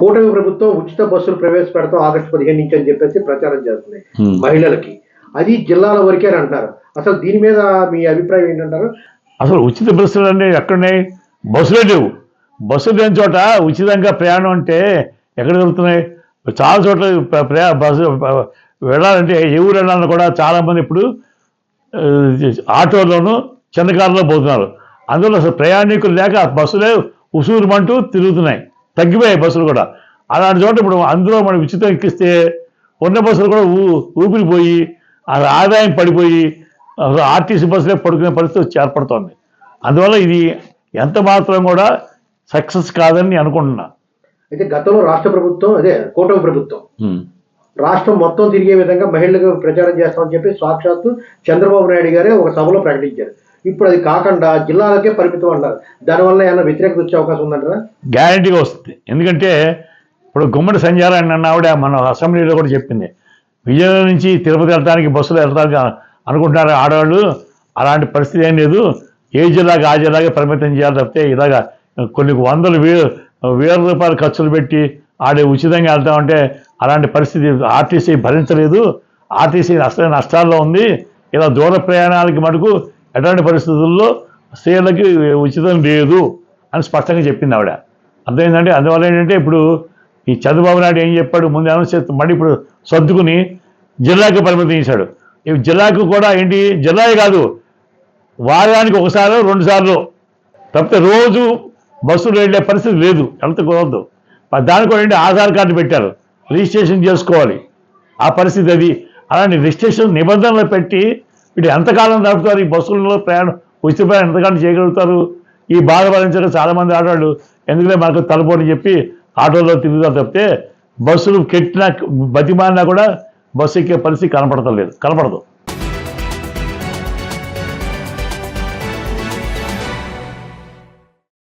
కూటమి ప్రభుత్వం ఉచిత బస్సులు ప్రవేశపెడతాం ఆగస్టు పదిహేను నుంచి అని చెప్పేసి ప్రచారం చేస్తుంది Hmm. మహిళలకి. అది జిల్లాల వరకే అని అంటారు. అసలు దీని మీద మీ అభిప్రాయం ఏంటంటారు? అసలు ఉచిత బస్సులు అంటే ఎక్కడున్నాయి? బస్సులే లేవు. బస్సులు లేని చోట ఉచితంగా ప్రయాణం అంటే ఎక్కడ దొరుకుతున్నాయి చాలా చోట్ల ప్ర- ప్రయా బస్సు వెళ్ళాలంటే ఏ ఊరు వెళ్ళాలన్నా కూడా చాలామంది ఇప్పుడు ఆటోలోను చిన్న కారులో పోతున్నారు. అందులో అసలు ప్రయాణికులు లేక బస్సులే ఉసూరుమంటూ తిరుగుతున్నాయి. తగ్గిపోయాయి బస్సులు కూడా. అలాంటి చోట ఇప్పుడు అందులో మనం ఉచితం ఎక్కిస్తే ఉన్న బస్సులు కూడా ఊ ఊపిరిపోయి ఆ ఆదాయం పడిపోయి ఆర్టీసీ బస్సులే పడుకునే పరిస్థితి ఏర్పడుతోంది. అందువల్ల ఇది ఎంత మాత్రం కూడా సక్సెస్ కాదని నేను అనుకుంటున్నా. అయితే గతంలో రాష్ట్ర ప్రభుత్వం అదే కూటమి ప్రభుత్వం. రాష్ట్రం మొత్తం తిరిగే విధంగా మహిళలకు ప్రచారం చేస్తామని చెప్పి సాక్షాత్తు చంద్రబాబు నాయుడు గారే ఒక సభలో ప్రకటించారు. ఇప్పుడు అది కాకుండా జిల్లాలకే పరిమితం అన్నారు దానివల్ల ఏమైనా వ్యతిరేకత వచ్చే అవకాశం ఉందంటారా? గ్యారంటీగా వస్తుంది. ఎందుకంటే ఇప్పుడు గుమ్మడి సంజారాన్ని అన్న ఆవిడ మన అసెంబ్లీలో కూడా చెప్పింది. విజయనగరం నుంచి తిరుపతి వెళ్ళడానికి బస్సులో వెళ్తానికి అనుకుంటున్నారు ఆడవాళ్ళు. అలాంటి పరిస్థితి ఏం లేదు. ఏ జిల్లాకి ఆ జిల్లాగా పరిమితం చేయాలి తప్పితే ఇలాగా కొన్ని వందలు వే వేల రూపాయలు ఖర్చులు పెట్టి ఆడే ఉచితంగా వెళ్తామంటే అలాంటి పరిస్థితి ఆర్టీసీ భరించలేదు. ఆర్టీసీ నష్ట నష్టాల్లో ఉంది. ఇలా దూర ప్రయాణాలకి మటుకు ఎటువంటి పరిస్థితుల్లో స్త్రీలకి ఉచితం లేదు అని స్పష్టంగా చెప్పింది ఆవిడ. అర్థమైందంటే అందువల్ల ఏంటంటే ఇప్పుడు ఈ చంద్రబాబు నాయుడు ఏం చెప్పాడు ముందు అనౌన్స్ చేస్తే మళ్ళీ ఇప్పుడు సర్దుకుని జిల్లాకు పరిమితం చేశాడు. ఈ జిల్లాకు కూడా ఏంటి జిల్లాయే కాదు వారానికి ఒకసారి రెండు సార్లు తప్పితే రోజు బస్సులు వెళ్ళే పరిస్థితి లేదు ఎంత కుదరదు. దాని కూడా ఏంటి ఆధార్ కార్డు పెట్టారు రిజిస్ట్రేషన్ చేసుకోవాలి. ఆ పరిస్థితి అది. అలాంటి రిజిస్ట్రేషన్ నిబంధనలు పెట్టి వీడు ఎంతకాలం నడుపుతారు? ఈ బస్సులలో ప్రయాణం ఉచిత ప్రయాణం ఎంతకాలం చేయగలుగుతారు? ఈ బాధ భరించక చాలామంది ఆడవాళ్ళు ఎందుకంటే మనకు తలపోని చెప్పి ఆటోలో తిరుగుతారు తప్పితే బస్సులు కెట్టినా బతిమాలినా కూడా బస్సు ఎక్కే పరిస్థితి కనపడతలేదు కనపడదు.